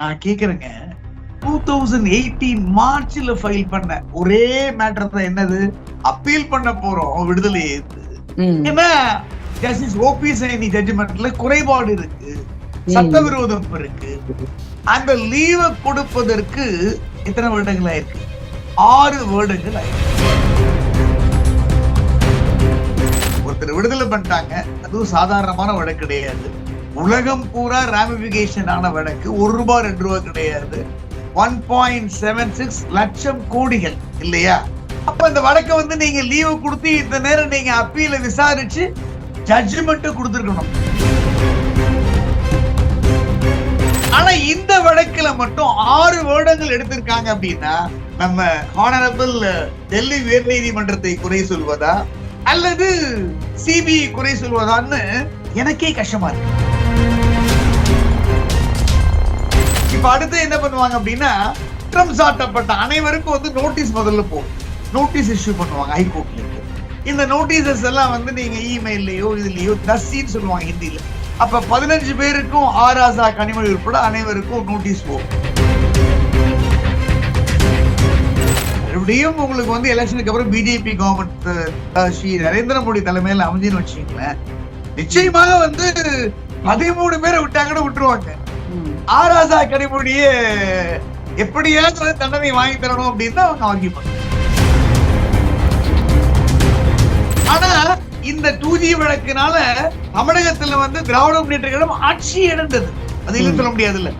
நான் கேக்குறேங்க. Two thousand eighteen மார்ச்ல ஃபைல் பண்ண. ஒரே மேட்டர் தான் என்னது? அப்பீல் பண்ண போறோம் விடுதலை ம், ஏன்னா ஜஸ்டிஸ் ஓபி சைனி ஜட்ஜ்மெண்ட்ல குறைபாடு இருக்கு. சட்டவிரோதம் இருக்கு. அந்த லீவை கொடுப்பதற்கு எத்தனை வருடங்கள் ஆயிருக்கு? ஆறு வருடங்கள் ஆயிருக்கு. ஒருத்தர் விடுதலை பண்ணிட்டாங்க. அதுவும் சாதாரணமான வழக்கு கிடையாது. உலகம் பூரா ராமிபிகேஷன் ஆன வழக்கு ஒரு ரூபாய் ரெண்டு ரூபாய் கிடையாது. ஒன் பாயிண்ட் செவன் சிக்ஸ் லட்சம் கோடிகள் இல்லையா? அப்ப இந்த வழக்கை வந்து நீங்க லீவு கொடுத்து இந்த நேரம் நீங்க அப்பீல விசாரிச்சு ஜட்ஜ்மெண்ட் கொடுத்துருக்கணும். ஆனா இந்த வழக்குல மட்டும் ஆறு வருடங்கள் எடுத்திருக்காங்க அப்படின்னா நம்ம ஹானரபிள் டெல்லி உயர் நீதிமன்றத்தை குறை சொல்வதா? அல்லது சிபிஐ குறை சொல்வதான்னு எனக்கே கஷ்டமா இருக்கு. இப்ப அடுத்து என்ன பண்ணுவாங்க அப்படின்னா குற்றம் சாட்டப்பட்ட அனைவருக்கும் வந்து நோட்டீஸ் முதல்ல போகும் நோட்டீஸ் இஷ்யூ பண்ணுவாங்க ஹைகோர்ட்லேருந்து இந்த நோட்டீசஸ் எல்லாம் வந்து நீங்க இமெயிலையோ இதுலயோ தஸ்ஸின்னு சொல்லுவாங்க ஹிந்தியில. அப்ப பதினஞ்சு பேருக்கும் ஆராசா கனிமொழி உட்பட அனைவருக்கும் நோட்டீஸ் போகும் மறுபடியும் உங்களுக்கு வந்து எலெக்ஷனுக்கு அப்புறம் பிஜேபி கவர்மெண்ட் ஸ்ரீ நரேந்திர மோடி தலைமையில் அமைஞ்சுன்னு வச்சுக்கங்களேன். நிச்சயமாக வந்து பதிமூணு பேரை விட்டாங்கன்னு விட்டுருவாங்க. ஆராசா கனிமொழியே எப்படியாவது தண்டனை வாங்கி தரணும் அப்படின்னு தான் அவங்க ஆர்கியூ ஆனா இந்த டூ ஜி வழக்குனால தமிழகத்துல வந்து திராவிட முன்னேற்ற கழகம் ஆட்சி இழந்தது. அது இல்லைன்னு சொல்ல முடியாது இல்ல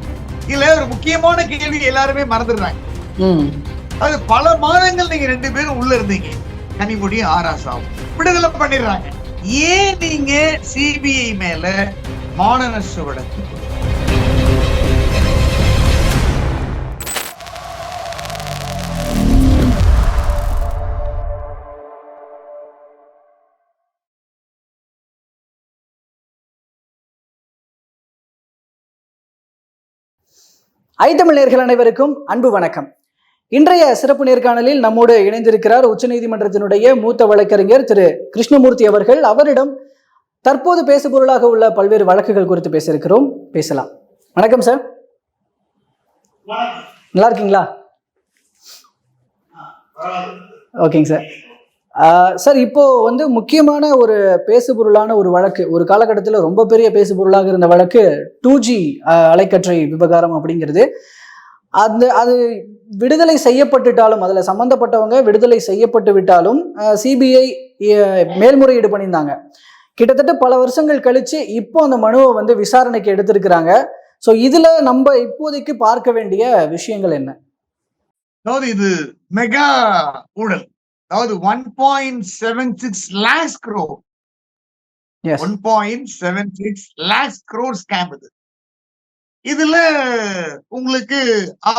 இதுல ஒரு முக்கியமான கேள்வி எல்லாருமே மறந்துடுறாங்க. அது பல மாதங்கள் நீங்க ரெண்டு பேரும் உள்ள இருந்தீங்க. கனிமொழியும் ஆராசாவும் விடுதலை பண்ணிடுறாங்க. ஏன் நீங்க சிபிஐ மேல மானநஷ்ட வழக்கு ஐத்தமிழ் நேர்கள் அனைவருக்கும் அன்பு வணக்கம். இன்றைய சிறப்பு நேர்காணலில் நம்மோடு இணைந்திருக்கிறார் உச்சநீதிமன்றத்தினுடைய மூத்த வழக்கறிஞர் திரு கிருஷ்ணமூர்த்தி அவர்கள். அவரிடம் தற்போது பேசுபொருளாக உள்ள பல்வேறு வழக்குகள் குறித்து பேசியிருக்கிறோம். பேசலாம். வணக்கம் சார். நல்லா இருக்கீங்களா? ஓகேங்க சார். சார் இப்போ வந்து முக்கியமான ஒரு பேசுபொருளான ஒரு வழக்கு ஒரு காலகட்டத்தில் ரொம்ப பெரிய பேசுபொருளாக இருந்த வழக்கு டூ ஜி அலைக்கற்றை விவகாரம் அப்படிங்கிறது. அந்த அது விடுதலை செய்யப்பட்டுட்டாலும் அதில் சம்மந்தப்பட்டவங்க விடுதலை செய்யப்பட்டு விட்டாலும் சிபிஐ மேல்முறையீடு பண்ணியிருந்தாங்க. கிட்டத்தட்ட பல வருஷங்கள் கழித்து இப்போ அந்த மனுவை வந்து விசாரணைக்கு எடுத்திருக்கிறாங்க. ஸோ இதில் நம்ம இப்போதைக்கு பார்க்க வேண்டிய விஷயங்கள் என்ன? அதாவது இது மெகா ஊழல். அதாவது one point seven six lakhs crore one point seven six lakhs crore scam இது. இதுல உங்களுக்கு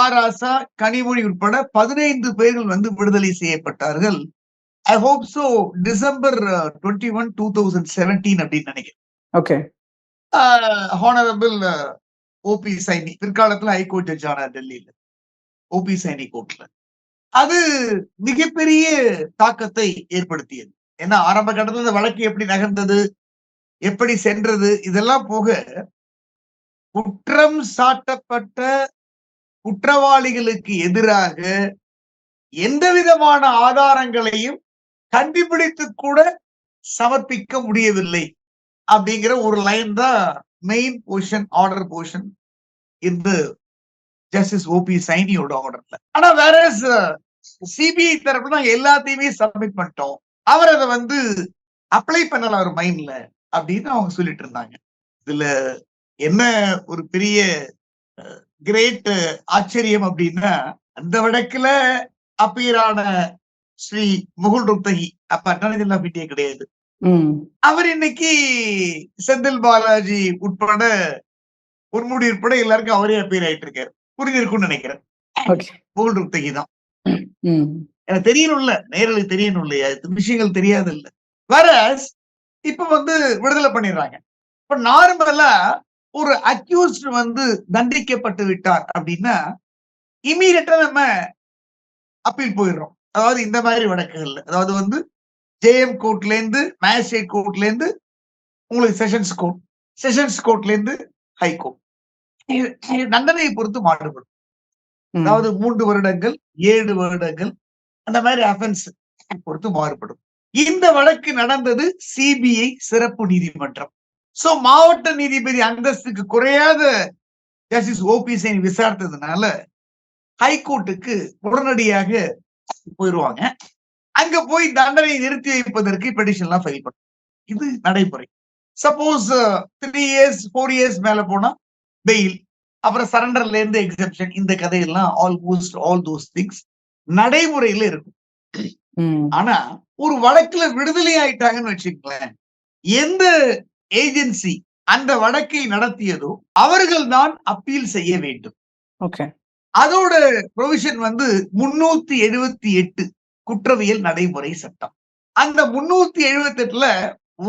ஆராசா கனிமொழி உட்பட பதினைந்து பேர்கள் வந்து விடுதலை செய்யப்பட்டார்கள். I hope so December twenty one two thousand seventeen அப்படின்னு நினைக்கிறேன். ஓகே ஹானரபிள் ஓபி சைனி பிற்காலத்துல ஹைகோர்ட் ஜட்ஜ் ஆனார் டெல்லியில. ஓபி சைனி கோர்ட்ல அது மிகப்பெரிய தாக்கத்தை ஏற்படுத்தியது. ஏன்னா ஆரம்ப கட்டத்துல இந்த வழக்கு எப்படி நகர்ந்தது? எப்படி சென்றது? இதெல்லாம் போக குற்றம் சாட்டப்பட்ட குற்றவாளிகளுக்கு எதிராக எந்த விதமான ஆதாரங்களையும் கண்டுபிடித்து கூட சமர்ப்பிக்க முடியவில்லை அப்படிங்கிற ஒரு லைன் தான் மெயின் போர்ஷன் ஆர்டர் போர்ஷன் இந்த ஜஸ்டிஸ் ஓபி சைனியோட ஆர்டர்ல ஆனா வேற சிபிஐ தரப்புல நாங்க எல்லாத்தையுமே சப்மிட் பண்ணிட்டோம். அவர் அதை வந்து அப்ளை பண்ணல அவர் மைண்ட்ல அப்படின்னு அவங்க சொல்லிட்டு இருந்தாங்க. இதுல என்ன ஒரு பெரிய கிரேட் ஆச்சரியம் அப்படின்னா அந்த வழக்குல அப்பீரான ஸ்ரீ முகுல் ருத்தகி அப்ப அட்டானி ஜில்லா பிடிஏ கிடையாது. அவர் இன்னைக்கு செந்தில் பாலாஜி உட்பட பொன்முடி உட்பட எல்லாருக்கும் அவரே அப்பீர் ஆயிட்டு இருக்காரு. புரிஞ்சிருக்கும்னு நினைக்கிறேன். புகழ் தான். ம். எனக்கு தெரியணும்ல. நேரலுக்கு தெரியணும் இல்லையா விஷயங்கள் தெரியாது இல்ல வேற இப்ப வந்து விடுதலை பண்ணிடுறாங்க. இப்ப நார்மலா ஒரு அக்யூஸ்ட் வந்து தண்டிக்கப்பட்டு விட்டார் அப்படின்னா இமீடியட்டா நம்ம அப்பீல் போயிடுறோம். அதாவது இந்த மாதிரி வழக்குகள்ல. அதாவது வந்து ஜேஎம் கோர்ட்ல இருந்து மேஜிஸ்ட்ரேட் கோர்ட்ல இருந்து உங்களுக்கு செஷன்ஸ் கோர்ட் செஷன்ஸ் கோர்ட்ல இருந்து ஹை கோர்ட் தண்டனையை பொறுத்து மாறுபடும். அதாவது மூன்று வருடங்கள் ஏழு வருடங்கள் அந்த மாதிரி அஃபென்ஸ் பொறுத்து மாறுபடும். இந்த வழக்கு நடந்தது சிபிஐ சிறப்பு நீதிமன்றம். சோ மாவட்ட நீதிபதி அந்தஸ்துக்கு குறையாத ஜஸ்டிஸ் ஓபிஎஸ் விசாரித்ததுனால ஹைகோர்ட்டுக்கு உடனடியாக போயிருவாங்க. அங்க போய் தண்டனை நிறுத்தி வைப்பதற்கு பெட்டிஷன் எல்லாம் ஃபைல் பண்ணும் இது நடைமுறை. Suppose three years four years மேல போனா பெயில் அப்புறம் சரண்டர்ல இருந்து எக்ஸப்ஷன் இந்த கதையெல்லாம் ஆல்மோஸ்ட் ஆல் தோஸ் திங்ஸ் நடைமுறையில இருக்கும். ஆனா ஒரு வழக்குல விடுதலை ஆயிட்டாங்கன்னு வச்சுக்கங்களேன். எந்த ஏஜென்சி அந்த வழக்கை நடத்தியதோ அவர்கள் தான் அப்பீல் செய்ய வேண்டும். ஓகே. அதோட ப்ரொவிஷன் வந்து முன்னூத்தி எழுபத்தி எட்டு குற்றவியல் நடைமுறை சட்டம். அந்த முன்னூத்தி எழுபத்தி எட்டுல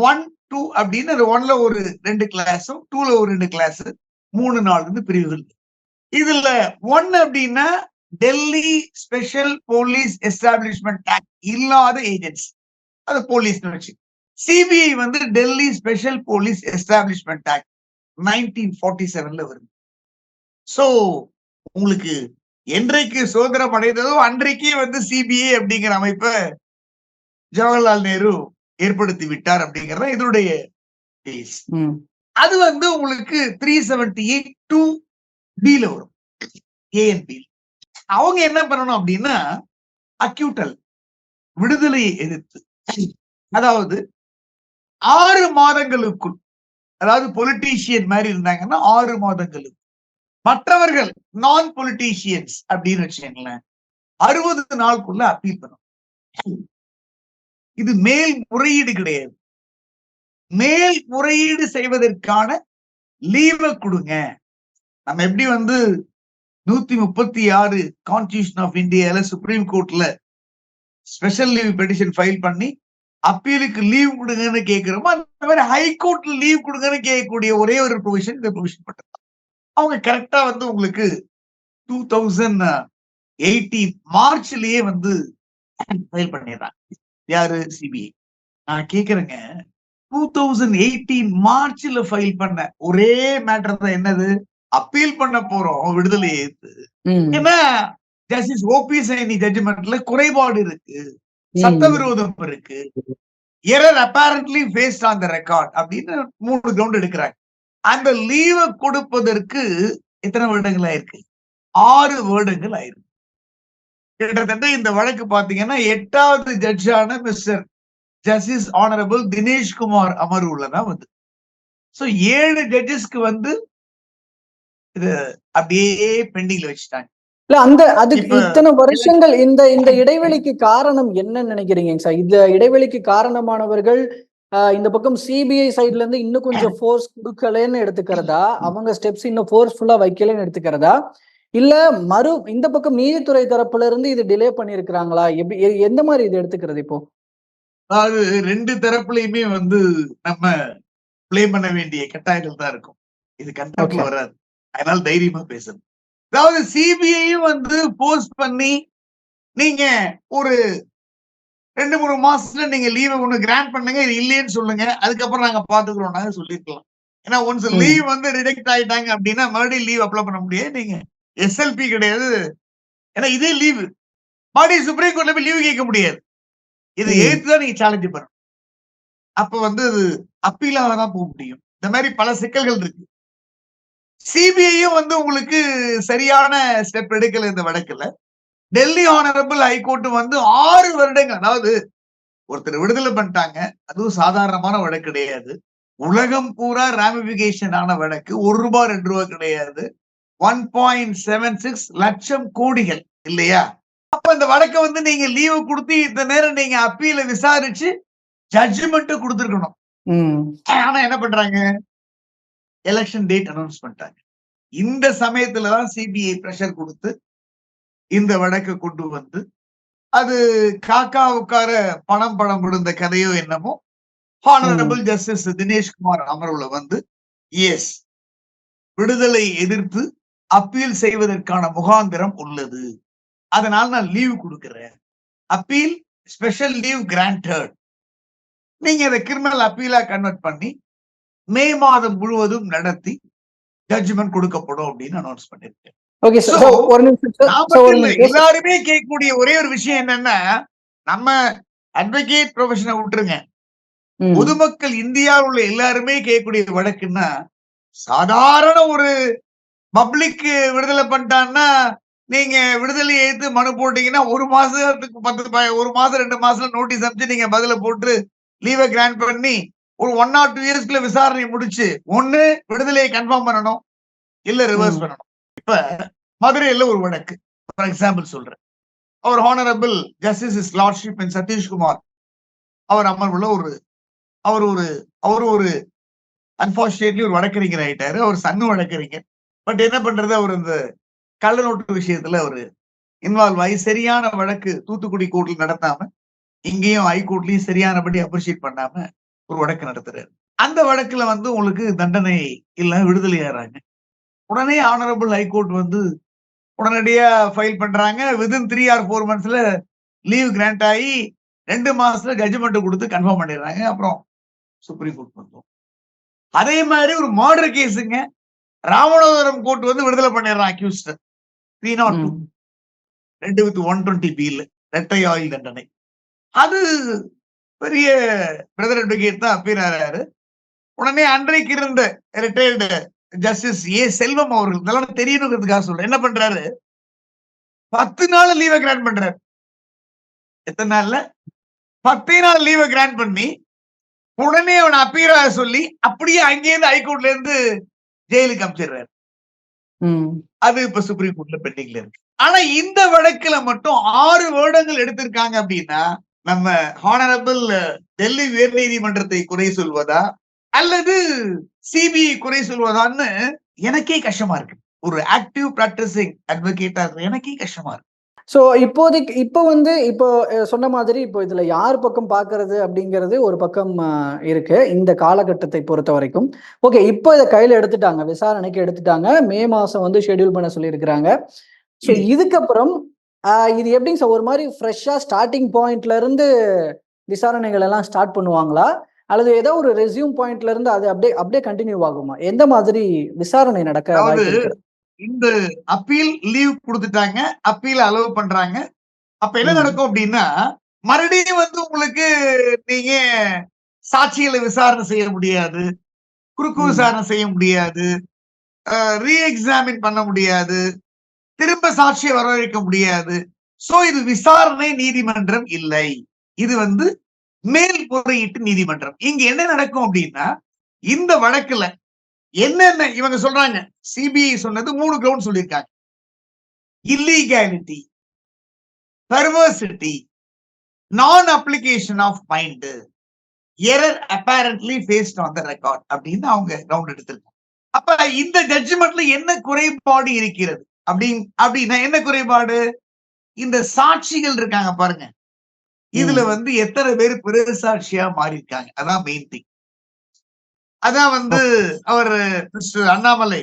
ஒன் டூ அப்படின்னு ஒன்ல ஒரு ரெண்டு கிளாஸும் டூல ஒரு ரெண்டு கிளாஸ் மூணு நாலு பிரிவுகள். இதுல ஒன்னு அப்படின்னா Delhi special police establishment act இல்லாத ஏஜென்சி அது போலீஸ் வச்சு. சிபிஐ வந்து Delhi special police establishment act nineteen forty செவன்ல வருது. சோ உங்களுக்கு என்றைக்கு சுதந்திரம் அடைந்ததோ அன்றைக்கே வந்து சிபிஐ அப்படிங்கிற அமைப்பை ஜவஹர்லால் நேரு ஏற்படுத்தி விட்டார் அப்படிங்கறது இதனுடைய அது வந்து உங்களுக்கு த்ரீ செவன்டி எயிட் டூ பில வரும் ஏஎன்பி அவங்க என்ன பண்ணணும் அப்படின்னா அக்யூட்டல் விடுதலையை எதிர்த்து அதாவது ஆறு மாதங்களுக்குள் அதாவது பொலிட்டீஷியன் மாதிரி இருந்தாங்கன்னா ஆறு மாதங்களுக்கு மற்றவர்கள் நான் பொலிட்டீஷியன்ஸ் அப்படின்னு வச்சுக்கங்களேன் அறுபது நாளுக்குள்ள அப்பீல் பண்ணும் இது மேல் முறையீடு கிடையாது. மேல் முறையீடு செய்வதற்கான லீவை கொடுங்க. நம்ம எப்படி வந்து நூத்தி முப்பத்தி ஆறு கான்ஸ்டியூஷன் ஆஃப் இந்தியால சுப்ரீம் கோர்ட்ல ஸ்பெஷல் லீவ் பெட்டிஷன் ஃபைல் பண்ணி அப்பீலுக்கு லீவ் கொடுங்கன்னு கேட்கிறோமோ அந்த மாதிரி ஹைகோர்ட்ல லீவ் கொடுங்கன்னு கேட்கக்கூடிய ஒரே ஒரு ப்ரொவிஷன் இந்த ப்ரொவிஷன் மட்டும் அவங்க கரெக்டா வந்து உங்களுக்கு டூ தௌசண்ட் எயிட்டி மார்ச்லயே வந்து ஃபைல் பண்ணிடுறாங்க. யாரு? சிபிஐ நான் கேக்குறேங்க. டூ தௌசண்ட் எயிட்டீன் மார்ச்ல ஃபைல் பண்ண. ஒரே மேட்டர் தான் என்னது? அப்பீல் பண்ண போறோம். விடுதலை ஏத்து. ஏன்னா ஜஸ்டிஸ் ஓபிஎஸ் ஐனி ஜட்ஜ்மெண்ட்ல குறைபாடு இருக்கு. சட்டவிரோதம் இருக்கு. Error apparently based on the record அப்படின்னு மூணு கிரவுண்ட் எடுக்கிறாங்க. அந்த லீவை கொடுப்பதற்கு எத்தனை வருடங்கள் ஆயிருக்கு? ஆறு வருடங்கள் ஆயிருக்கு. கிட்டத்தட்ட இந்த வழக்கு பாத்தீங்கன்னா எட்டாவது ஜட்ஜான மிஸ்டர் ஜஸ்டிஸ் ஆனரபிள் தினேஷ்குமார் அமர்வுல தான் வந்து. சோ ஏழு ஜட்ஜஸ்க்கு வந்து இது அப்படியே பெண்டிங்ல வச்சுட்டாங்க. இல்ல அந்த அதுக்கு இத்தனை வருஷங்கள் இந்த இந்த இடைவெளிக்கு காரணம் என்னன்னு நினைக்கிறீங்க சார் இந்த இடைவெளிக்கு காரணமானவர்கள் இந்த பக்கம் சிபிஐ சைடுல இருந்து இன்னும் கொஞ்சம் ஃபோர்ஸ் கொடுக்கலன்னு எடுத்துக்கிறதா? அவங்க ஸ்டெப்ஸ் இன்னும் ஃபோர்ஸ்ஃபுல்லா வைக்கலன்னு எடுத்துக்கிறதா? இல்ல மறு இந்த பக்கம் நீதித்துறை தரப்புல இருந்து இது டிலே பண்ணிருக்கிறாங்களா எப்படி எந்த மாதிரி இது எடுத்துக்கிறது இப்போ? அதாவது ரெண்டு தரப்புலயுமே வந்து நம்ம ப்ளே பண்ண வேண்டிய கட்டாயங்கள் தான் இருக்கும். இது Okay. வராது. அதனால தைரியமா பேசணும். அதாவது சிபிஐயும் வந்து போஸ்ட் பண்ணி நீங்க ஒரு ரெண்டு மூணு மாசத்துல நீங்க லீவை ஒண்ணு கிராண்ட் பண்ணுங்க இது இல்லைன்னு சொல்லுங்க. அதுக்கப்புறம் நாங்க பாத்துக்கிறோம் நாங்க சொல்லிருக்கலாம் ஏன்னா ஒன்ஸ். லீவ் வந்து ரிஜெக்ட் ஆயிட்டாங்க அப்படின்னா மறுபடியும் லீவ் அப்ளை பண்ண முடியாது. நீங்க எஸ்எல்பி கிடையாது. ஏன்னா இதே லீவு மறுபடியும் சுப்ரீம் கோர்ட்ல போய் லீவு கேட்க முடியாது. இது. ஏத்து தான் நீங்க சேலஞ்ச் பண்ணணும். அப்ப வந்து அது அப்பீலாக தான் போக முடியும். இந்த மாதிரி பல சிக்கல்கள் இருக்கு. சிபிஐயும் வந்து உங்களுக்கு சரியான ஸ்டெப் எடுக்கல இந்த வழக்குல. டெல்லி ஆனரபிள் ஹைகோர்ட் வந்து ஆறு வருடங்கள் அதாவது ஒருத்தர் விடுதலை பண்ணிட்டாங்க அதுவும் சாதாரணமான வழக்கு கிடையாது. உலகம் பூரா ராமிபிகேஷன் ஆன வழக்கு ஒரு ரூபாய் ரெண்டு ரூபாய் கிடையாது. ஒன் பாயிண்ட் செவன் சிக்ஸ் லட்சம் கோடிகள் இல்லையா? அப்ப இந்த வழக்கை வந்து நீங்க லீவு கொடுத்து இந்த நேரம் நீங்க அப்பீல விசாரிச்சு ஜட்ஜ்மெண்ட் கொடுத்துருக்கணும். ஆனா என்ன பண்றாங்க? எலெக்ஷன் டேட் அனௌன்ஸ் பண்ணிட்டாங்க. இந்த சமயத்துலதான் சிபிஐ பிரஷர் கொடுத்து இந்த வழக்கை கொண்டு வந்து அது காக்கா உட்கார பணம் பணம் கொடுத்த கதையோ என்னமோ ஹானரபிள் ஜஸ்டிஸ் தினேஷ்குமார் அமர்வுல வந்து எஸ் விடுதலை எதிர்த்து அப்பீல் செய்வதற்கான முகாந்திரம் உள்ளது. அதனால நான் லீவ் கொடுக்கிறேன். அப்பீல் ஸ்பெஷல் லீவ் கிராண்டட் நீங்க இதை கிரிமினல் அப்பீலா கன்வெர்ட் பண்ணி மே மாதம் முழுவதும் நடத்தி ஜட்ஜ்மெண்ட் கொடுக்கப்படும் அப்படின்னு அனௌன்ஸ் பண்ணிருக்கேன். எல்லாருமே கேட்கக்கூடிய ஒரே ஒரு விஷயம் என்னன்னா நம்ம அட்வொகேட் ப்ரொஃபஷனை விட்டுருங்க. பொதுமக்கள் இந்தியாவில் உள்ள எல்லாருமே கேட்கக்கூடிய வழக்குன்னா சாதாரண ஒரு பப்ளிக் விடுதலை பண்ணிட்டான்னா நீங்க விடுதலை எடுத்து மனு போட்டீங்கன்னா ஒரு மாசத்துக்கு பத்து ஒரு மாசம் ரெண்டு மாசம் நோட்டீஸ் அனுப்பிச்சு நீங்க பதில போட்டு லீவை கிராண்ட் பண்ணி ஒரு ஒன் ஆர் டூ இயர்ஸ்க்குள்ள விசாரணை முடிச்சு ஒண்ணு விடுதலையை கன்ஃபார்ம் பண்ணணும் இல்ல ரிவர்ஸ். பண்ணணும். இப்ப மதுரையில ஒரு வழக்கு. ஃபார் எக்ஸாம்பிள் சொல்றேன். அவர் honourable justice is lordship in Satishkumar அவர் அமர்வுல ஒரு அவர் ஒரு அவர் ஒரு அன்பார்ச்சுனேட்லி ஒரு வழக்கறிஞர் ஆயிட்டாரு. அவர் சன்னு வழக்கறிஞர். பட் என்ன பண்றது? அவர் இந்த கள்ள நோட்டு விஷயத்துல அவரு இன்வால்வ் ஆகி சரியான வழக்கு தூத்துக்குடி கோர்ட்ல நடத்தாம இங்கேயும் ஹைகோர்ட்லயும் சரியானபடி அப்ரிஷியேட் பண்ணாம ஒரு வழக்கு நடத்துறாரு. அந்த வழக்குல வந்து உங்களுக்கு தண்டனை இல்ல விடுதலை உடனே ஆனரபிள் ஹைகோர்ட் வந்து உடனடியா ஃபைல் பண்றாங்க. விதின் த்ரீ ஆர் ஃபோர் மந்த்ஸ்ல லீவ் கிராண்ட் ஆகி ரெண்டு மாசத்துல ஜட்ஜ்மெண்ட் கொடுத்து கன்ஃபார்ம் பண்ணிடுறாங்க. அப்புறம் சுப்ரீம் கோர்ட் வந்தோம். அதே மாதிரி ஒரு மர்டர் கேஸுங்க ராமநாதபுரம் கோர்ட் வந்து விடுதலை பண்ணிடுறான் அக்யூஸ்ட் த்ரீ நாட் டூ ரெண்டு வித் ஒன் டுவெண்ட்டி பில் இரட்டை ஆயுள் தண்டனை. அது பெரிய பிரதர் அட்வொகேட் தான் அப்பீர் ஆறாரு உடனே அன்றைக்கு இருந்த ரிட்டையர்டு ஜஸ்டிஸ் ஏ செல்வம் அவர்கள் இதெல்லாம் தெரியணுங்கிறதுக்காக சொல்றேன். என்ன பண்றாரு? பத்து நாள் லீவை கிராண்ட் பண்றாரு. எத்தனை நாள்ல? பத்தே நாள் லீவை கிராண்ட் பண்ணி உடனே அவனை அப்பீரா சொல்லி அப்படியே அங்கேயிருந்து ஹைகோர்ட்ல இருந்து ஜெயிலுக்கு அனுப்பிச்சிடுறாரு ம், அது இப்ப சுப்ரீம் கோர்ட்ல பெண்டிங்ல இருக்கு. ஆனா இந்த வழக்குல மட்டும் ஆறு வருடங்கள் எடுத்திருக்காங்க அப்படின்னா நம்ம ஹானரபிள் டெல்லி உயர் நீதிமன்றத்தை குறை சொல்வதா? அல்லது சிபிஐ குறை சொல்வதான்னு எனக்கே கஷ்டமா இருக்கு. ஒரு ஆக்டிவ் பிராக்டிசிங் அட்வொகேட்டா எனக்கே கஷ்டமா இருக்கு. ஸோ இப்போதைக்கு இப்போ வந்து இப்போ சொன்ன மாதிரி இப்போ இதுல யார் பக்கம் பார்க்கறது அப்படிங்கிறது ஒரு பக்கம் இருக்கு. இந்த காலகட்டத்தை பொறுத்த வரைக்கும். ஓகே இப்போ இதை கையில எடுத்துட்டாங்க. விசாரணைக்கு எடுத்துட்டாங்க. மே மாசம் வந்து ஷெட்யூல் பண்ண சொல்லியிருக்கிறாங்க. ஸோ. இதுக்கப்புறம் இது எப்படிங்க சார்? ஒரு மாதிரி ஃப்ரெஷ்ஷா ஸ்டார்டிங் பாயிண்ட்ல இருந்து விசாரணைகள் எல்லாம் ஸ்டார்ட் பண்ணுவாங்களா? அல்லது ஏதோ ஒரு ரெஸ்யூம் பாயிண்ட்ல இருந்து அது அப்படியே அப்படியே கண்டினியூ ஆகுமா? எந்த மாதிரி விசாரணை நடக்க இந்த அப்பீல் லீவ் கொடுத்துட்டாங்க அப்பீல் அலோவ் பண்றாங்க அப்ப என்ன. நடக்கும் அப்படின்னா மறுபடியும் வந்து உங்களுக்கு நீங்க சாட்சிகளை விசாரணை செய்ய முடியாது குறுக்கு. விசாரணை செய்ய முடியாது ரீ எக்ஸாமின் பண்ண முடியாது திரும்ப சாட்சியை வரவழைக்க முடியாது சோ இது விசாரணை நீதிமன்றம் இல்லை இது வந்து மேல் முறையீட்டு நீதிமன்றம் இங்க என்ன நடக்கும் அப்படின்னா இந்த வழக்குல என்னென்ன இவங்க சொல்றாங்க? சிபிஐ சொன்னது மூணு கிரவுண்ட் சொல்லியிருக்காங்க. Illegality perversity non application of mind error apparently face on the record அப்படின்னு அவங்க கிரவுண்ட் எடுத்திருக்காங்க. அப்ப இந்த ஜட்ஜ்மெண்ட்ல என்ன குறைபாடு இருக்கிறது? அப்படின்னு அப்படின்னா என்ன குறைபாடு? இந்த சாட்சிகள் இருக்காங்க பாருங்க. இதுல. வந்து எத்தனை பேர் பிறசாட்சியா மாறி இருக்காங்க அதான் மெயின் திங் அதான் வந்து அவர் மிஸ்டர் அண்ணாமலை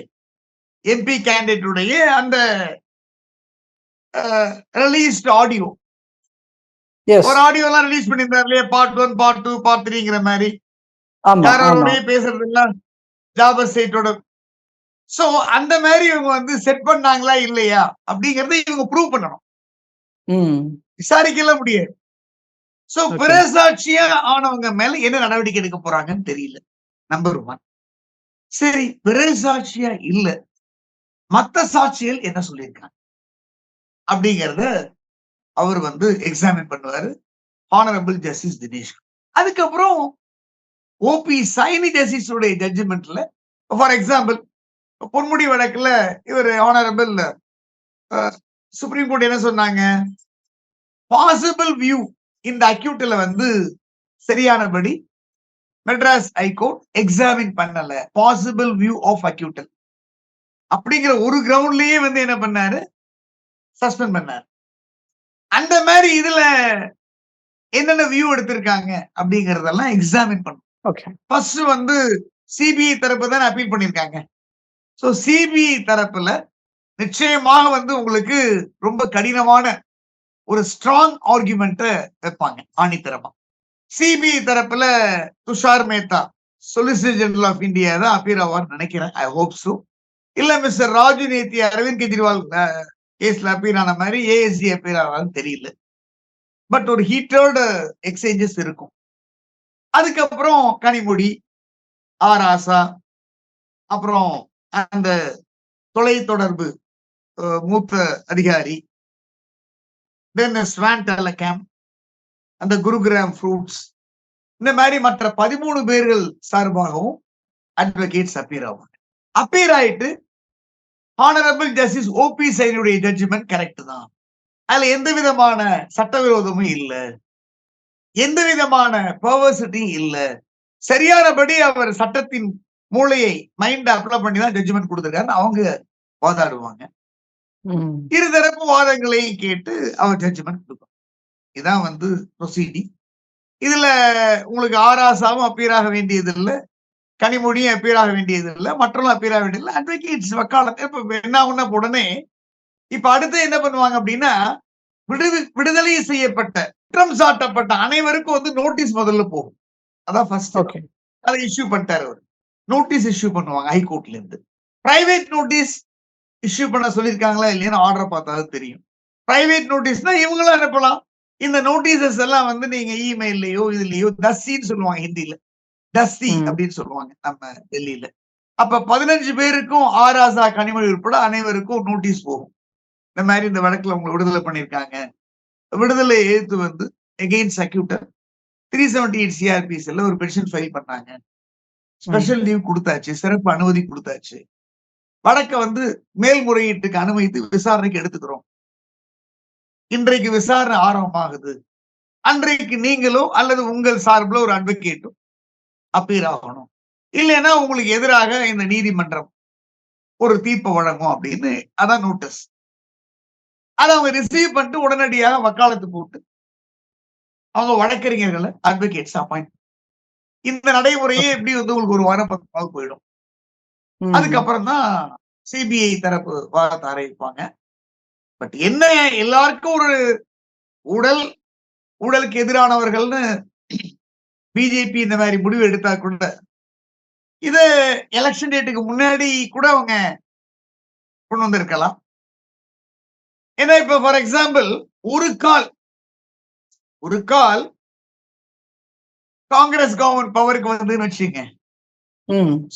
எம்பி கேண்டிடேட்டுடைய அந்த ரிலீஸ்ட் ஆடியோ ஒரு ஆடியோ எல்லாம் ரிலீஸ் பண்ணியிருந்தார் இல்லையா part one part two part த்ரீங்கிற மாதிரி. யாரோடய பேசுறது எல்லாம் ஜாபர் சைட்டோட. சோ அந்த மாதிரி இவங்க வந்து செட் பண்ணாங்களா இல்லையா அப்படிங்கறத இவங்க ப்ரூவ் பண்ணணும். விசாரிக்கல முடியாது. So Okay. பிறசாட்சியா ஆனவங்க மேல என்ன நடவடிக்கை எடுக்க போறாங்கன்னு தெரியல. நம்பர் ஒன் சரி பிறசாட்சியா இல்ல. மத்த சாட்சிகள் என்ன சொல்லியிருக்காங்க? அப்படிங்கறத அவர் வந்து எக்ஸாமின் பண்ணுவாரு. Honourable justice Dinesh. அதுக்கப்புறம் ஓபி சைனி ஜஸ்டிஸ் உடைய ஜட்ஜ்மெண்ட்ல ஃபார் எக்ஸாம்பிள் பொன்முடி வழக்குல இவர் ஹானரபிள் சுப்ரீம் கோர்ட் என்ன சொன்னாங்க? பாசிபிள் வியூ இந்த அக்யூட்ல வந்து சரியானபடி மெட்ராஸ் ஹைகோர்ட் எக்ஸாமின் பண்ணல. பாசிபிள் வியூ ஆஃப் அக்யூட்டல் அப்படிங்கிற ஒரு கிரவுண்ட்லயே வந்து என்ன பண்ணாரு? சஸ்பெண்ட் பண்ணாரு. அந்த மாதிரி இதுல என்னென்ன வியூ எடுத்திருக்காங்க? அப்படிங்கறதெல்லாம் எக்ஸாமின் பண்ணும் ஃபர்ஸ்ட் வந்து சிபிஐ தரப்பு தான் அப்பீல் பண்ணிருக்காங்க சோ சிபிஐ தரப்புல நிச்சயமாக வந்து உங்களுக்கு ரொம்ப கடினமான ஒரு ஸ்ட்ராங் ஆர்குமெண்ட்டை வைப்பாங்க. ஆணித்தரமா சிபிஐ தரப்புல Tushar Mehta solicitor general of India தான் அப்பீர் ஆவார்னு நினைக்கிறேன். ஐ ஹோப் சோ இல்ல மிஸ்டர் ராஜு நேத்தி அரவிந்த் கெஜ்ரிவால் கேஸ்ல அப்பீர் ஆன மாதிரி ஏஎஸ்சி அப்பீர் ஆனாலும் தெரியல. பட் ஒரு ஹீட்டோட எக்ஸ்சேஞ்சஸ் இருக்கும். அதுக்கப்புறம் கனிமொழி ஆர் ஆசா அப்புறம் அந்த தொலை தொடர்பு மூத்த அதிகாரி தென் ஸ்வான் டெலகேம் அந்த குருகிராம் ஃப்ரூட்ஸ். இந்த மாதிரி மற்ற பதிமூணு பேர்கள் சார்பாகவும் அட்வொகேட்ஸ் அப்பீர் ஆவாங்க அப்பீர் ஆயிட்டு ஹானரபிள் ஜஸ்டிஸ் ஓபி சைனுடைய ஜட்ஜ்மெண்ட் கரெக்ட் தான். அதுல எந்த விதமான சட்டவிரோதமும் இல்ல. எந்த விதமான பர்வர்சிட்டியும் இல்ல. சரியானபடி அவர் சட்டத்தின் மூளையை மைண்ட் அப்ளை பண்ணி தான் ஜட்ஜ்மெண்ட் கொடுத்திருக்காருன்னு அவங்க வாதாடுவாங்க. இருதரப்பு வாதங்களையும் கேட்டு அவர் ஜட்ஜ்மெண்ட் கொடுப்பார். இதான் வந்து ப்ரொசீடிங் இதுல உங்களுக்கு ஆராசாவும் அப்பீராக வேண்டியது இல்ல கனிமொழியும் அப்பீராக வேண்டியது இல்ல மற்றவங்களும் அப்பீராக வேண்டியது இல்ல அட்வொகேட்ஸ் வக்காலத்தை இப்ப என்ன ஆகும்னா உடனே இப்ப அடுத்து என்ன பண்ணுவாங்க அப்படின்னா விடுது விடுதலை செய்யப்பட்ட குற்றம் சாட்டப்பட்ட அனைவருக்கும் வந்து நோட்டீஸ் முதல்ல போகும். அதான் ஃபர்ஸ்ட் ஓகே அதை இஷ்யூ பண்ணிட்டாரு அவர். நோட்டீஸ் இஷ்யூ பண்ணுவாங்க ஹைகோர்ட்ல இருந்து. பிரைவேட் நோட்டீஸ் இஷ்யூ பண்ண சொல்லியிருக்காங்களா இல்லையான்னு ஆர்டர் பார்த்தா தான் தெரியும் பிரைவேட் நோட்டீஸ்னா இவங்களும் அனுப்பலாம் இந்த நோட்டீசஸ் எல்லாம் வந்து நீங்க இமெயிலையோ இதுலயோ தஸ்தின்னு சொல்லுவாங்க ஹிந்தில தஸ்தி. அப்படின்னு சொல்லுவாங்க நம்ம டெல்லியில. அப்ப பதினஞ்சு பேருக்கும் ஆராசா கனிமொழி உட்பட அனைவருக்கும் நோட்டீஸ் போகும். இந்த மாதிரி இந்த வழக்குல உங்களை விடுதலை பண்ணிருக்காங்க விடுதலை எழுத்து வந்து against acquittal three seventy eight சிஆர்பிஸ்ல ஒரு பெட்டிஷன் ஃபைல் பண்ணாங்க. ஸ்பெஷல் லீவ் கொடுத்தாச்சு சிறப்பு அனுமதி கொடுத்தாச்சு. வழக்க வந்து மேல்முறையீட்டுக்கு அனுமதித்து விசாரணைக்கு எடுத்துக்கிறோம். இன்றைக்கு விசாரணை ஆரம்பமாகுது. அன்றைக்கு நீங்களும் அல்லது உங்கள் சார்பில் ஒரு அட்வொகேட்டும் அப்பீர் ஆகணும். இல்லைன்னா உங்களுக்கு எதிராக இந்த நீதிமன்றம் ஒரு தீர்ப்பை வழங்கும் அப்படின்னு அதான் நோட்டீஸ் அதை அவங்க ரிசீவ் பண்ணிட்டு உடனடியாக வக்காலத்து போட்டு அவங்க வழக்கறிஞர்களை அட்வொகேட்ஸ் அப்பாயிண்ட் இந்த நடைமுறையே எப்படி வந்து உங்களுக்கு ஒரு வாரம் நாள் போயிடும். அதுக்கப்புறம் தான் சிபிஐ தரப்பு வாதத்தை ஆரம்பிப்பாங்க பட் என்ன எல்லாருக்கும் ஒரு ஊழல் ஊழலுக்கு எதிரானவர்கள்னு பிஜேபி இந்த மாதிரி முடிவு எடுத்தா கூட இது எலெக்ஷன் டேட்டுக்கு முன்னாடி கூட அவங்க கொண்டு வந்திருக்கலாம். ஏன்னா இப்ப ஃபார் எக்ஸாம்பிள் ஒரு கால் ஒரு கால் காங்கிரஸ் கவர்மெண்ட் பவருக்கு வந்துன்னு வச்சுங்க.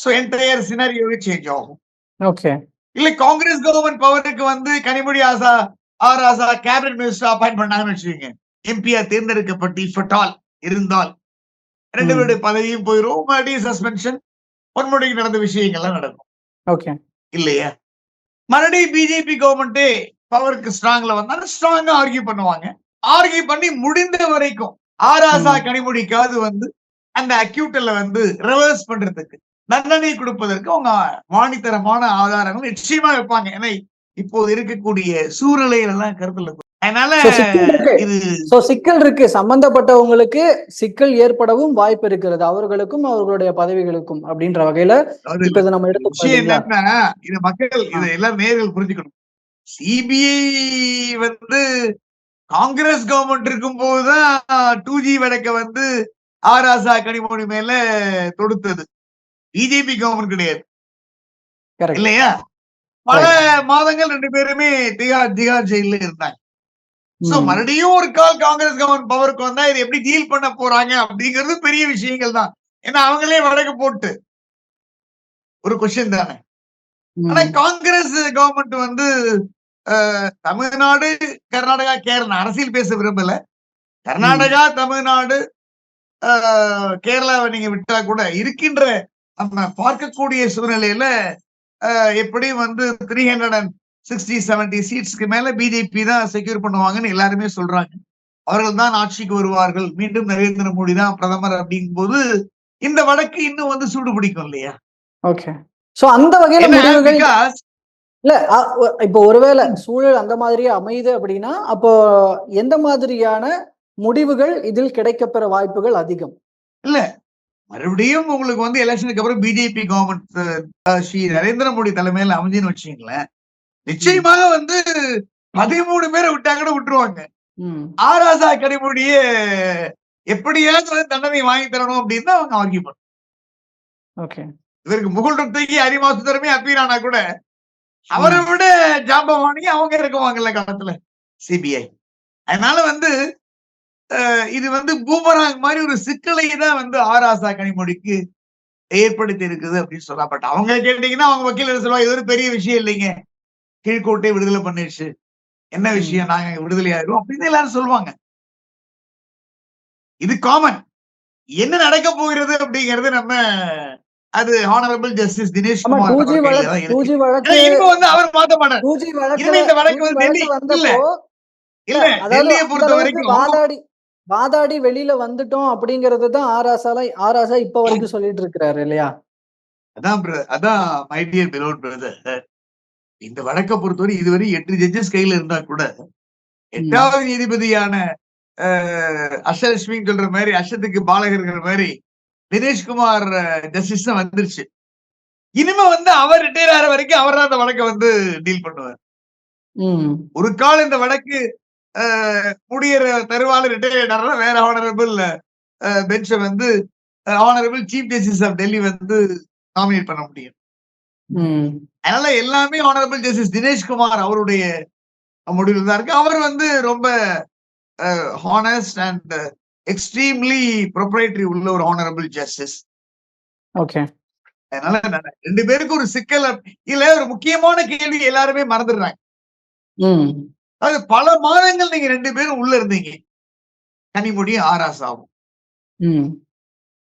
சோ என்டையர் சினாரியோவே சேஞ்ச் ஆகும். ஓகே இல்ல காங்கிரஸ் கவர்மெண்ட் பவருக்கு வந்து கனிமொழி ஆசா ஆர் ஆசா கேபினட் மினிஸ்டர் அப்பாயிண்ட் பண்ணாங்கன்னு வச்சுக்கோங்க. எம்பிஆர் தேர்ந்தெடுக்கப்பட்டு இருந்தால் ரெண்டு. பேருடைய பதவியும் போயிரும் மறுபடியும் சஸ்பென்ஷன் பொன்முடிக்கு நடந்த விஷயங்கள்லாம் நடக்கும். ஓகே. இல்லையா? மறுபடியும் பிஜேபி கவர்மெண்டே பவருக்கு ஸ்ட்ராங்ல வந்தாலும் ஸ்ட்ராங்கா ஆர்கியூ பண்ணுவாங்க. ஆர்கியூ பண்ணி முடிந்த வரைக்கும் ஆராசா ம். கனிமொழிக்காவது வந்து அந்த அக்யூட்டல வந்து ரிவர்ஸ் பண்றதுக்கு தண்டனை கொடுப்பதற்கு அவங்க வாணித்தரமான ஆதாரங்கள் நிச்சயமா வைப்பாங்க. ஏன்னா இப்போது இருக்கக்கூடிய சூழ்நிலைகள் எல்லாம் கருத்துல அதனால. இது சோ சிக்கல் இருக்கு. சம்பந்தப்பட்டவங்களுக்கு சிக்கல் ஏற்படவும் வாய்ப்பு இருக்கிறது. அவர்களுக்கும் அவர்களுடைய பதவிகளுக்கும் அப்படின்ற வகையில இப்ப நம்ம எடுத்து? என்னன்னா இது மக்கள் இதை எல்லாம் நேர்கள் புரிஞ்சுக்கணும். சிபிஐ வந்து காங்கிரஸ் கவர்மெண்ட் இருக்கும் போதுதான் டூ ஜி வழக்க வந்து ஆராசா கனிமொழி மேல தொடுத்தது. பிஜேபி கவர்மெண்ட் கிடையாது. இல்லையா? பல மாதங்கள் ரெண்டு பேருமே திகார் திகார் ஜெயில இருந்தாங்க. சோ. மறுபடியும் ஒரு கால் காங்கிரஸ் கவர்மெண்ட் பவருக்கு வந்தா இதை எப்படி டீல் பண்ண போறாங்க அப்படிங்கிறது பெரிய விஷயங்கள் தான். ஏன்னா அவங்களே வழக்கு போட்டு. ஒரு கொஸ்டின் தானே. ஆனா காங்கிரஸ் கவர்மெண்ட் வந்து தமிழ்நாடு கர்நாடகா கேரளா அரசியல் பேச விரும்பல. கர்நாடகா தமிழ்நாடு கேரளாவை நீங்க விட்டா கூட இருக்கின்ற நம்ம பார்க்கக்கூடிய சூழ்நிலையில எப்படியும் வந்து three hundred and sixty seventy சீட்ஸ்க்கு மேல பிஜேபி தான் செக்யூர் பண்ணுவாங்கன்னு எல்லாருமே சொல்றாங்க. அவர்கள் தான் ஆட்சிக்கு வருவார்கள். மீண்டும் நரேந்திர மோடி தான் பிரதமர் அப்படிங்கும்போது இந்த வழக்கு இன்னும் வந்து சூடு பிடிக்கும் இல்லையா? ஓகே சோ அந்த வகையில முடிவுகள் இல்ல இப்போ ஒருவேளை சூழல் அந்த மாதிரியே அமையுது அப்படின்னா அப்போ எந்த மாதிரியான முடிவுகள் இதில் கிடைக்கப்பெற வாய்ப்புகள் அதிகம்? இல்ல மறுபடியும் உங்களுக்கு வந்து எலெக்ஷனுக்கு அப்புறம் பிஜேபி கவர்மெண்ட் ஸ்ரீ நரேந்திர மோடி தலைமையில அமைஞ்சுன்னு வச்சுங்களேன் நிச்சயமாக வந்து பதிமூணு பேரை விட்டா கூட விட்டுருவாங்க. ஆராசா கனிமொழியே எப்படியாவது வந்து தண்டனை வாங்கி தரணும் அப்படின்னு அவங்க ஆர்கியூ பண்ணும். ஓகே. இதற்கு முகுல் ருத்தகி அரிமாசுதரமே அப்பீரானா கூட அவரை விட ஜாம்பவானி அவங்க இருக்குவாங்கல்ல காலத்துல சிபிஐ அதனால வந்து இது வந்து பூமராங் மாதிரி ஒரு சிக்கலை தான் வந்து ஆராசா கனிமொழிக்கு ஏற்படுத்தி இருக்குது அப்படின்னு சொல்லலாம். பட் அவங்க கேட்டீங்கன்னா அவங்க வக்கீல் சொல்லுவாங்க? இது ஒரு பெரிய விஷயம் இல்லைங்க. கீழ்கோட்டை விடுதலை பண்ணிடுச்சு என்ன விஷயம்? நாங்க விடுதலை ஆயிரும் அப்படின்னு எல்லாரும் சொல்லுவாங்க. இது காமன் என்ன நடக்க போகிறது அப்படிங்கறது நம்ம அது ஹானரபிள் ஜஸ்டிஸ் தினேஷ் குமார் வந்து அவர் மாத்த மாட்டார். இந்த வழக்கு 2G வந்து இல்ல. இல்ல டெல்லியை பொறுத்த வரைக்கும் வாதாடி வாதாடி வெளியில வந்துட்டோம் அப்படிங்கறது தான் ஆராசால ஆராசா இப்ப வரைக்கும் சொல்லிட்டு இருக்கிறாரு இல்லையா? அதான் அதான் மை டியர் பிலோட் பிரதர் இந்த வழக்கை பொறுத்தவரை இதுவரை எட்டு ஜட்ஜஸ் கையில இருந்தா கூட எட்டாவது நீதிபதியான அஷலட்சுமின்னு சொல்ற மாதிரி அஷத்துக்கு பாலகர்ங்கிற மாதிரி தினேஷ்குமார் ஜஸ்டிஸ் தான் வந்துருச்சு. இனிமே வந்து அவர் ரிட்டையர் ஆகிற வரைக்கும் அவர் தான் அந்த வழக்கை வந்து டீல் பண்ணுவார். ஒரு கால் இந்த வழக்கு முடியிற தருவால ரிட்டையர் ஆனா வேற ஆனரபிள் பெஞ்சை வந்து honourable chief justice of Delhi வந்து நாமினேட் பண்ண முடியும். அதனால எல்லாமே ஆனரபிள் ஜஸ்டிஸ் தினேஷ்குமார் அவருடைய முடிவில் தான் இருக்கு. அவர் வந்து ரொம்ப ஹானஸ்ட் அண்ட் எக்ஸ்ட்ரீம்லி ப்ரொப்ரைட்டரி உள்ள ஒரு ஹானரபிள் ஜஸ்டிஸ் ஓகே அதனால ரெண்டு பேருக்கு ஒரு சிக்கல் இதுல ஒரு முக்கியமான கேள்வி எல்லாருமே மறந்துடுறாங்க. அது பல மாதங்கள் நீங்க ரெண்டு பேரும் உள்ள இருந்தீங்க. கனிமொழியும் ஆராசாவும்.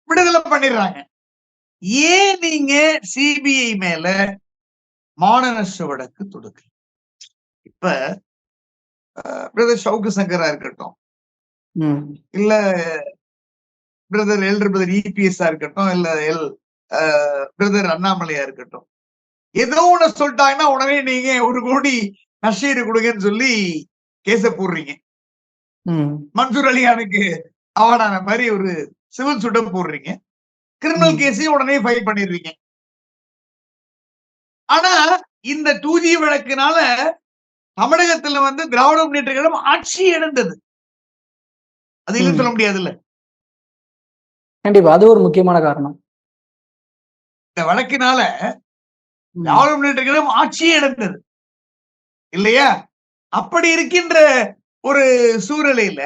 விடுதலை பண்ணிடுறாங்க. ஏன் நீங்க சிபிஐ மேல மானநஷ்ட வழக்கு தொடுக்க இப்ப பிரதர் சவுக்கு சங்கரா இருக்கட்டும். இல்ல பிரதர் எல்டர் பிரதர் இபிஎஸ்ஆ இருக்கட்டும் இல்ல எல் பிரதர் அண்ணாமலையா இருக்கட்டும். ஏதோ ஒண்ணு சொல்லிட்டாங்கன்னா உடனே நீங்க ஒரு கோடி நஷ்டீடு கொடுங்கன்னு சொல்லி கேஸ போடுறீங்க. மன்சூர் அலியானுக்கு அவார்டான மாதிரி ஒரு சிவில் சுட்டம் போடுறீங்க. கிரிமினல். கேஸையும் உடனே ஃபைல் பண்ணிடுறீங்க. ஆனா இந்த ஜி வழக்குனால தமிழகத்துல வந்து திராவிட முன்னேற்ற கழகம் ஆட்சி இழந்தது. அது இல்லைன்னு. சொல்ல முடியாதுல்ல. கண்டிப்பா. அது ஒரு முக்கியமான காரணம். இந்த வழக்கினால. திராவிட முன்னேற்ற கழகம் ஆட்சியே இழந்தது. இல்லையா? அப்படி இருக்கின்ற ஒரு சூழ்நிலையில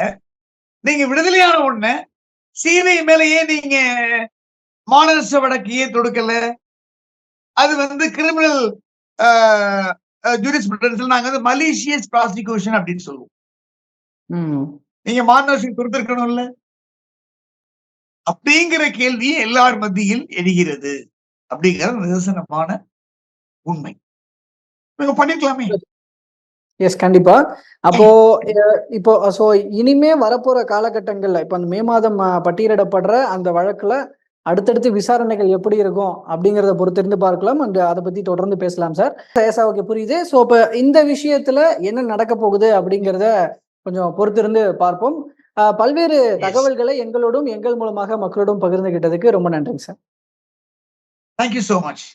நீங்க விடுதலையான ஒண்ணு சிபிஐ மேலேயே நீங்க மாநகர வழக்கு ஏன் தொடுக்கல? அது வந்து கிரிமினல் ஜூரிஸ்பிரன்ஸ்ல நாங்க வந்து மலேசியஸ் ப்ராசிக்யூஷன் அப்படின்னு சொல்லுவோம். நீங்க மாநகர கொடுத்திருக்கணும்ல அப்படிங்கிற கேள்வி எல்லார் மத்தியில் எழுகிறது அப்படிங்கிற நிதர்சனமான உண்மை. நீங்க பண்ணிருக்கலாமே எஸ் கண்டிப்பா. அப்போ இப்போ சோ இனிமே வரப்போற காலகட்டங்கள்ல இப்ப அந்த மே மாதம் பட்டியலிடப்படுற அந்த வழக்குல அடுத்தடுத்து விசாரணைகள் எப்படி இருக்கும் அப்படிங்கறத பொறுத்திருந்து பார்க்கலாம். அண்ட் அதை பத்தி தொடர்ந்து பேசலாம் சார் ஏசா ஓகே புரியுது. ஸோ இப்போ இந்த விஷயத்துல என்ன நடக்க போகுது அப்படிங்கிறத கொஞ்சம் பொறுத்திருந்து பார்ப்போம். பல்வேறு தகவல்களை எங்களோடும் எங்கள் மூலமாக மக்களோடும் பகிர்ந்துகிட்டதுக்கு ரொம்ப நன்றிங்க சார் தேங்க்யூ சோ மச்